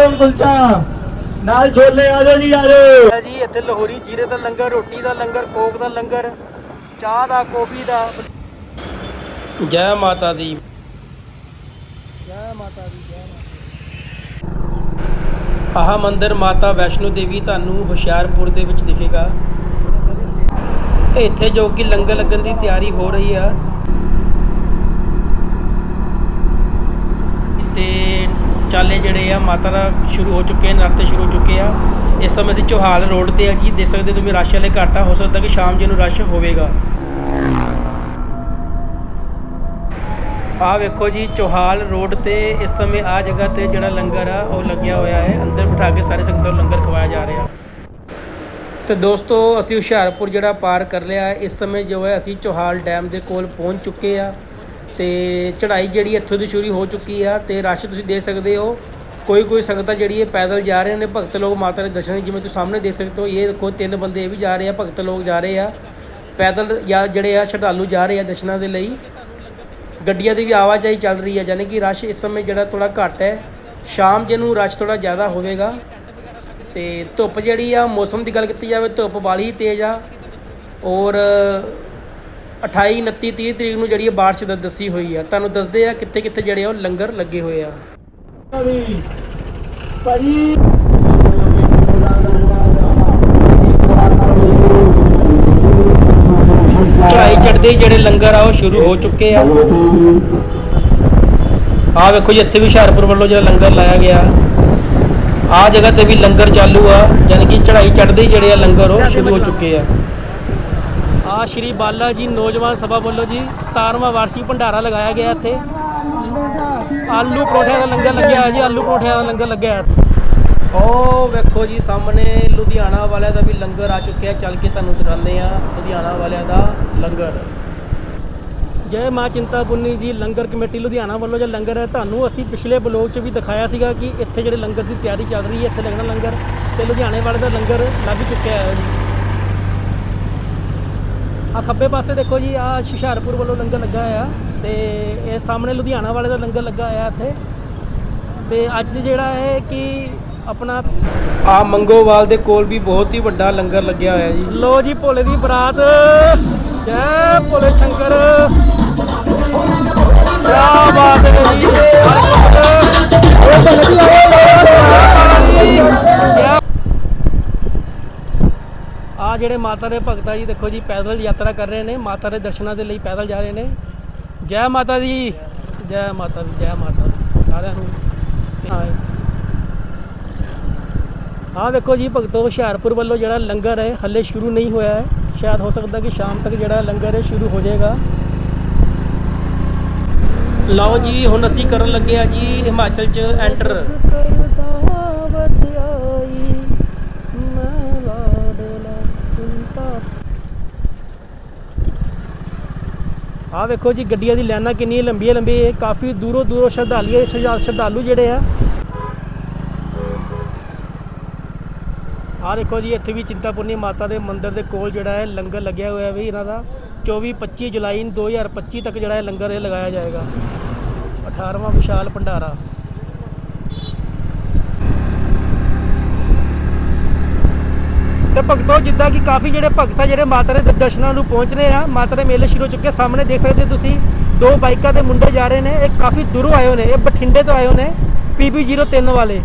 ਗਰਮ ਕੁਲਚਾ। ਨਾਲ ਛੋਲੇ ਆ ਜਾਓ ਜੀ ਆ ਜਾਓ ਜੀ ਇੱਥੇ ਲਾਹੌਰੀ ਜੀਰੇ ਦਾ ਲੰਗਰ ਰੋਟੀ ਦਾ ਲੰਗਰ ਕੋਕ ਦਾ ਲੰਗਰ ਚਾਹ ਦਾ ਕੌਫੀ ਦਾ। ਜੈ ਮਾਤਾ ਦੀ। ਜੈ ਮਾਤਾ ਦੀ ਜੈ ਮਾਤਾ ਆਹ ਮੰਦਿਰ ਮਾਤਾ ਵੈਸ਼ਨੋ ਦੇਵੀ ਤੁਹਾਨੂੰ ਹੁਸ਼ਿਆਰਪੁਰ ਦੇ ਵਿੱਚ ਦਿਖੇਗਾ। ਇੱਥੇ ਜੋ ਕਿ ਲੰਗਰ ਲੱਗਣ ਦੀ ਤਿਆਰੀ ਹੋ ਰਹੀ ਆ। ਤੇ ਚਾਲੇ ਜਿਹੜੇ ਆ, ਮਾਤਾ ਦਾ ਸ਼ੁਰੂ ਹੋ ਚੁੱਕੇ ਨੇ ਨਰਾਤੇ ਸ਼ੁਰੂ ਹੋ ਚੁੱਕੇ ਆ। ਇਸ ਸਮੇਂ ਅਸੀਂ ਚੋਹਾਲ ਰੋਡ ਤੇ ਆ ਜੀ। ਦੇਖ ਸਕਦੇ ਤੁਸੀਂ ਰਸ਼ ਵਾਲੇ ਘੱਟ ਆ। ਹੋ ਸਕਦਾ ਕਿ ਸ਼ਾਮ ਜੀ ਨੂੰ ਰਸ਼ ਹੋਵੇਗਾ। ਆ ਵੇਖੋ ਜੀ, ਚੋਹਾਲ ਰੋਡ ਤੇ ਇਸ ਸਮੇਂ ਆ ਜਗ੍ਹਾ ਤੇ ਜਿਹੜਾ ਲੰਗਰ ਆ, ਉਹ ਲੱਗਿਆ ਹੋਇਆ ਹੈ। ਅੰਦਰ ਬਿਠਾ ਕੇ ਸਾਰੇ ਸੰਗਤਾਂ ਨੂੰ ਲੰਗਰ ਖਵਾਇਆ ਜਾ ਰਿਹਾ। ਤੇ ਦੋਸਤੋ, ਅਸੀਂ ਹੁਸ਼ਿਆਰਪੁਰ ਜਿਹੜਾ ਪਾਰ ਕਰ ਲਿਆ। ਇਸ ਸਮੇਂ ਜੋ ਹੈ, ਅਸੀਂ ਚੋਹਾਲ ਡੈਮ ਦੇ ਕੋਲ ਪਹੁੰਚ ਚੁੱਕੇ ਆ। ਤੇ ਚੜ੍ਹਾਈ ਜਿਹੜੀ ਇੱਥੋਂ ਦੀ ਸ਼ੁਰੂ ਹੋ ਚੁੱਕੀ ਆ ਤੇ ਰਸ਼ ਤੁਸੀਂ ਦੇਖ ਸਕਦੇ ਹੋ। ਕੋਈ ਕੋਈ ਸੰਗਤਾਂ ਜਿਹੜੀ ਹੈ ਪੈਦਲ ਜਾ ਰਹੇ ਨੇ, ਭਗਤ ਲੋਕ ਮਾਤਾ ਦੇ ਦਰਸ਼ਨ ਜਿਵੇਂ ਤੁਸੀਂ ਸਾਹਮਣੇ ਦੇਖ ਸਕਦੇ ਹੋ, ਇਹ ਦੇਖੋ ਤਿੰਨ ਬੰਦੇ ਇਹ ਵੀ ਜਾ ਰਹੇ ਆ, ਭਗਤ ਲੋਕ ਜਾ ਰਹੇ ਆ। ਪੈਦਲ ਜਾਂ ਜਿਹੜੇ ਆ ਸ਼ਰਧਾਲੂ ਜਾ ਰਹੇ ਆ ਦਰਸ਼ਨਾਂ ਦੇ ਲਈ। ਗੱਡੀਆਂ ਦੀ ਵੀ ਆਵਾਜਾਈ ਚੱਲ ਰਹੀ ਹੈ ਯਾਨੀ ਕਿ ਰਸ਼ ਇਸ ਸਮੇਂ ਜਿਹੜਾ ਥੋੜਾ ਘੱਟ ਹੈ। ਸ਼ਾਮ ਜੇ ਨੂੰ ਰਸ਼ ਥੋੜਾ ਜ਼ਿਆਦਾ ਹੋਵੇਗਾ। ਤੇ ਧੁੱਪ ਜਿਹੜੀ ਆ, ਮੌਸਮ ਦੀ ਗੱਲ ਕੀਤੀ ਜਾਵੇ, ਧੁੱਪ ਵਾਲੀ ਤੇਜ਼ ਆ। ਔਰ 28 29 30 ਤਰੀਕ ਨੂੰ ਜਿਹੜੀ ਹੈ ਬਾਰਿਸ਼ ਦਾ, ਦੱਸੀ ਹੋਈ ਆ, ਤੁਹਾਨੂੰ ਦੱਸਦੇ ਆ ਕਿੱਥੇ ਕਿੱਥੇ ਜਿਹੜੇ ਆ ਉਹ ਲੰਗਰ ਲੱਗੇ ਹੋਏ ਆ। ਭਾਜੀ ਚੜਾਈ ਚੜਦੇ ਜਿਹੜੇ ਲੰਗਰ ਆ, ਉਹ ਸ਼ੁਰੂ ਹੋ ਚੁੱਕੇ ਆ। ਆ ਵੇਖੋ ਜੀ, ਇੱਥੇ ਵੀ ਹੁਸ਼ਿਆਰਪੁਰ ਵੱਲੋਂ ਜਿਹੜਾ ਲੰਗਰ ਲਾਇਆ ਗਿਆ। ਆ ਜਗ੍ਹਾ ਤੇ ਵੀ ਲੰਗਰ ਚਾਲੂ ਆ, ਯਾਨੀ ਕਿ ਚੜਾਈ ਚੜਦੇ ਜਿਹੜੇ ਆ ਲੰਗਰ, ਉਹ ਸ਼ੁਰੂ ਹੋ ਚੁੱਕੇ ਆ। ਆ ਸ਼੍ਰੀ ਬਾਲਾ ਜੀ ਨੌਜਵਾਨ ਸਭਾ ਵੱਲੋਂ ਜੀ 17ਵਾਂ ਵਾਰਸ਼ਿਕ ਭੰਡਾਰਾ ਲਗਾਇਆ ਗਿਆ ਇੱਥੇ। ਆਲੂ ਪਰੌਂਠਿਆਂ ਦਾ ਲੰਗਰ ਲੱਗਿਆ ਹੈ ਜੀ ਆਲੂ ਪਰੌਂਠਿਆਂ ਦਾ ਲੰਗਰ ਲੱਗਿਆ ਹੈ ਉਹ ਵੇਖੋ ਜੀ ਸਾਹਮਣੇ ਲੁਧਿਆਣਾ ਵਾਲਿਆਂ ਦਾ ਵੀ ਲੰਗਰ ਆ ਚੁੱਕਿਆ ਚੱਲ ਕੇ ਤੁਹਾਨੂੰ ਦਿਖਾਉਂਦੇ ਆ ਲੁਧਿਆਣਾ ਵਾਲਿਆਂ ਦਾ ਲੰਗਰ। ਜੈ ਮਾਂ ਚਿੰਤਾਪੁਰਨੀ ਜੀ ਲੰਗਰ ਕਮੇਟੀ ਲੁਧਿਆਣਾ ਵੱਲੋਂ ਜਿਹੜਾ ਲੰਗਰ ਹੈ ਤੁਹਾਨੂੰ ਅਸੀਂ ਪਿਛਲੇ ਬਲੌਗ 'ਚ ਵੀ ਦਿਖਾਇਆ ਸੀਗਾ ਕਿ ਇੱਥੇ ਜਿਹੜੇ ਲੰਗਰ ਦੀ ਤਿਆਰੀ ਚੱਲ ਰਹੀ ਹੈ ਇੱਥੇ ਲੱਗਣਾ ਲੰਗਰ ਤੇ ਲੁਧਿਆਣੇ ਵਾਲੇ ਦਾ ਲੰਗਰ ਲੱਗ ਚੁੱਕਿਆ ਹੈ। ਜੀ ਆ ਖੱਬੇ ਪਾਸੇ ਦੇਖੋ ਜੀ ਆ ਹੁਸ਼ਿਆਰਪੁਰ ਵੱਲੋਂ ਲੰਗਰ ਲੱਗਾ ਆ ਤੇ ਇਹ ਸਾਹਮਣੇ ਲੁਧਿਆਣਾ ਵਾਲੇ ਦਾ ਲੰਗਰ ਲੱਗਾ ਆ ਇੱਥੇ। ਤੇ ਅੱਜ ਜਿਹੜਾ ਹੈ ਕਿ ਆਪਣਾ ਆ ਮੰਗੋਵਾਲ ਦੇ ਕੋਲ ਵੀ ਬਹੁਤ ਹੀ ਵੱਡਾ ਲੰਗਰ ਲੱਗਿਆ ਹੋਇਆ ਜੀ। ਲੋ ਜੀ ਭੋਲੇ ਦੀ ਬਰਾਤ। ਜੈ ਭੋਲੇ ਸ਼ੰਕਰ। ਕੀ ਬਾਤ ਹੈ ਜੀ। ਜਿਹੜੇ ਮਾਤਾ ਦੇ ਭਗਤਾ ਜੀ, ਦੇਖੋ ਜੀ, ਪੈਦਲ ਯਾਤਰਾ ਕਰ ਰਹੇ ਨੇ, ਮਾਤਾ ਦੇ ਦਰਸ਼ਨਾਂ ਦੇ ਲਈ ਪੈਦਲ ਜਾ ਰਹੇ ਨੇ। ਜੈ ਮਾਤਾ ਦੀ। ਜੈ ਮਾਤਾ ਦੀ, ਜੈ ਮਾਤਾ ਦੀ। ਸਾਰਿਆਂ ਨੂੰ। ਹਾਂ ਦੇਖੋ ਜੀ, ਭਗਤੋ ਹੁਸ਼ਿਆਰਪੁਰ ਵੱਲੋਂ ਜਿਹੜਾ ਲੰਗਰ ਹੈ, ਹੱਲੇ ਸ਼ੁਰੂ ਨਹੀਂ ਹੋਇਆ ਹੈ। ਸ਼ਾਇਦ ਹੋ ਸਕਦਾ ਕਿ ਸ਼ਾਮ ਤੱਕ ਜਿਹੜਾ ਲੰਗਰ ਹੈ, ਸ਼ੁਰੂ ਹੋ ਜਾਏਗਾ। ਲਓ ਜੀ, ਹੁਣ ਅਸੀਂ ਕਰਨ ਲੱਗੇ ਆ ਜੀ ਹਿਮਾਚਲ ਚ ਐਂਟਰ ਆਹ ਵੇਖੋ ਜੀ, ਗੱਡੀਆਂ ਦੀ ਲਾਈਨਾਂ ਕਿੰਨੀਆਂ ਲੰਬੀਆਂ ਲੰਬੀਆਂ ਹੈ ਕਾਫੀ ਦੂਰੋਂ ਦੂਰੋਂ ਸ਼ਰਧਾਲੂ ਸ਼ਰਧਾਲੂ ਜਿਹੜੇ ਆ। ਆਹ ਦੇਖੋ ਜੀ, ਇੱਥੇ ਵੀ ਚਿੰਤਾਪੁਰਨੀ ਮਾਤਾ ਦੇ ਮੰਦਿਰ ਦੇ ਕੋਲ ਜਿਹੜਾ ਹੈ, ਲੰਗਰ ਲੱਗਿਆ ਹੋਇਆ ਵੀ ਇਹਨਾਂ ਦਾ। 24 25 ਜੁਲਾਈ ਨੂੰ 2025 ਤੱਕ ਜਿਹੜਾ ਹੈ ਲੰਗਰ ਇਹ ਲਗਾਇਆ ਜਾਏਗਾ। 18ਵਾਂ ਵਿਸ਼ਾਲ ਭੰਡਾਰਾ। ਤੇ ਭਗਤੋ, ਜਿੱਦਾਂ ਕਿ ਕਾਫੀ ਜਿਹੜੇ ਭਗਤ ਆ, ਜਿਹੜੇ ਮਾਤਾ ਦੇ ਦਰਸ਼ਨਾਂ ਨੂੰ ਪਹੁੰਚ ਰਹੇ ਆ, ਮਾਤਾ ਦੇ ਮੇਲੇ ਸ਼ੁਰੂ ਹੋ ਚੁੱਕੇ ਸਾਹਮਣੇ ਦੇਖ ਸਕਦੇ ਹੋ ਤੁਸੀਂ, ਦੋ ਬਾਈਕਾਂ ਦੇ ਮੁੰਡੇ ਜਾ ਰਹੇ ਨੇ, ਇਹ ਕਾਫੀ ਦੂਰੋਂ ਆਏ ਹੋ ਨੇ, ਇਹ ਬਠਿੰਡੇ ਤੋਂ ਆਏ ਹੋ ਨੇ ਪੀਬੀ 03 ਵਾਲੇ।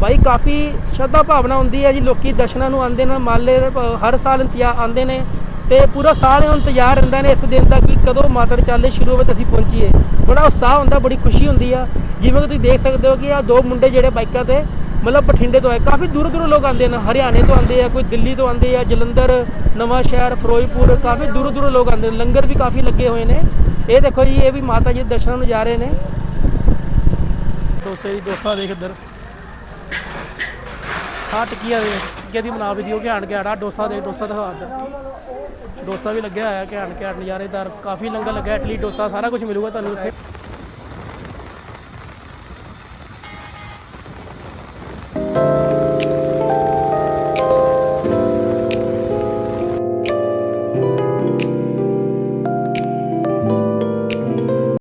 ਬਾਈ, ਕਾਫੀ ਸ਼ਰਧਾ ਭਾਵਨਾ ਹੁੰਦੀ ਹੈ ਜੀ, ਲੋਕੀ ਦਰਸ਼ਨਾਂ ਨੂੰ ਆਉਂਦੇ ਨੇ, ਮਾਲੇ ਹਰ ਸਾਲ ਇੰਤਜ਼ਾਰ ਆਉਂਦੇ ਨੇ, ਤੇ ਪੂਰਾ ਸਾਲ ਇਹ ਇੰਤਜ਼ਾਰ ਰਹਿੰਦਾ ਨੇ, ਇਸ ਦਿਨ ਦਾ ਕਿ ਕਦੋਂ ਮਾਤਾ ਦੇ ਚਾਲੇ ਸ਼ੁਰੂ ਹੋਵੇ ਤੇ ਅਸੀਂ ਪਹੁੰਚੀਏ। ਬੜਾ ਉਤਸ਼ਾਹ ਹੁੰਦਾ, ਬੜੀ ਖੁਸ਼ੀ ਹੁੰਦੀ ਆ। ਜਿਵੇਂ ਕਿ ਤੁਸੀਂ ਦੇਖ ਸਕਦੇ ਹੋ ਕਿ ਆ ਦੋ ਮੁੰਡੇ ਜਿਹੜੇ ਬਾਈਕਾਂ ਤੇ ਮਤਲਬ ਬਠਿੰਡੇ ਤੋਂ ਆਏ ਕਾਫੀ ਦੂਰੋਂ ਦੂਰੋਂ ਲੋਕ ਆਉਂਦੇ ਨੇ, ਹਰਿਆਣੇ ਤੋਂ ਆਉਂਦੇ ਆ, ਕੋਈ ਦਿੱਲੀ ਤੋਂ ਆਉਂਦੇ ਆ, ਜਲੰਧਰ, ਨਵਾਂ ਸ਼ਹਿਰ, ਫਿਰੋਜ਼ਪੁਰ, ਕਾਫੀ ਦੂਰੋਂ ਦੂਰੋਂ ਲੋਕ ਆਉਂਦੇ ਨੇ, ਲੰਗਰ ਵੀ ਕਾਫੀ ਲੱਗੇ ਹੋਏ ਨੇ। ਇਹ ਦੇਖੋ ਜੀ, ਇਹ ਵੀ ਮਾਤਾ ਜੀ ਦੇ ਦਰਸ਼ਨਾਂ ਨੂੰ ਜਾ ਰਹੇ ਨੇ। ਦੋਸਤੇ ਜੀ, ਦੋਸਤਾਂ ਦੇਖ ਇੱਧਰ। ਆ ਟਿੱਕੀਆਂ ਦੇ, ਟਿੱਕੀਆਂ ਦੀ ਬਣਾ ਵੀ ਦਿਓ ਘੈਂਟ ਘੈਂਟ ਡੋਸਾ ਦੇ, ਡੋਸਾ ਦਿਖਾ ਇੱਧਰ ਡੋਸਾ ਵੀ ਲੱਗਿਆ ਹੋਇਆ ਘੈਂਟ ਘੈਂਟ ਨਜ਼ਾਰੇਦਾਰ, ਕਾਫੀ ਲੰਗਰ ਲੱਗਿਆ ਇਡਲੀ ਡੋਸਾ, ਸਾਰਾ ਕੁਝ ਮਿਲੂਗਾ ਤੁਹਾਨੂੰ ਇੱਥੇ